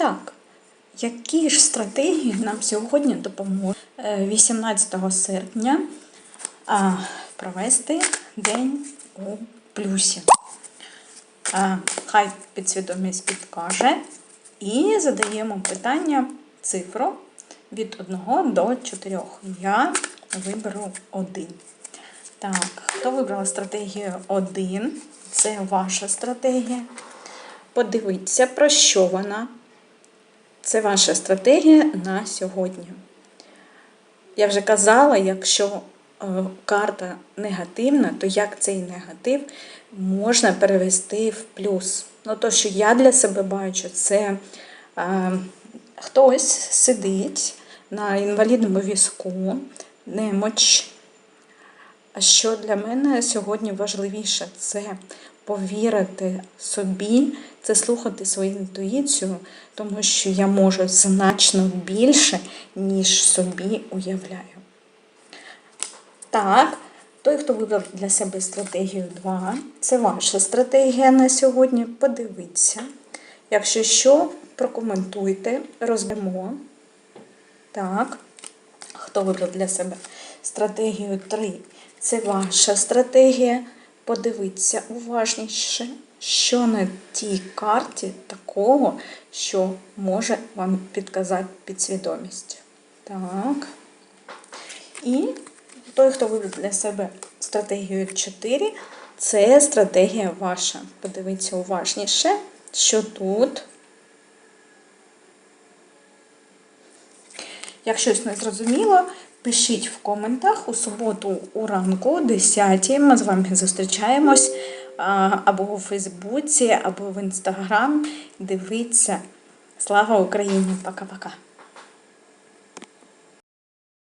так, які ж стратегії нам сьогодні допоможуть е, 18 серпня провести день у плюсі? Хай підсвідомість підкаже. І задаємо питання цифру від 1 до 4. Я виберу 1. Так, хто вибрав стратегію 1? Це ваша стратегія. Подивіться, про що вона. Це ваша стратегія на сьогодні. Я вже казала, якщо е, карта негативна, то як цей негатив можна перевести в плюс? Ну, то, що я для себе бачу, це е, хтось сидить на інвалідному візку, немоч. А що для мене сьогодні важливіше, це повірити собі, це слухати свою інтуїцію, тому що я можу значно більше, ніж собі уявляю. Так, той, хто вибрав для себе стратегію 2, це ваша стратегія на сьогодні. Подивіться. Якщо що, прокоментуйте, розберемо. Так, хто вибрав для себе стратегію 3, це ваша стратегія. Подивіться уважніше, що на тій карті такого, що може вам підказати підсвідомість. Так. І той, хто вибрав для себе стратегію 4, це стратегія ваша. Подивіться уважніше, що тут. Як щось не зрозуміло, пишіть в коментах у суботу у ранку, о 10 Ми з вами зустрічаємось або у Фейсбуці, або в Інстаграм. Дивіться. Слава Україні! Пока-пока!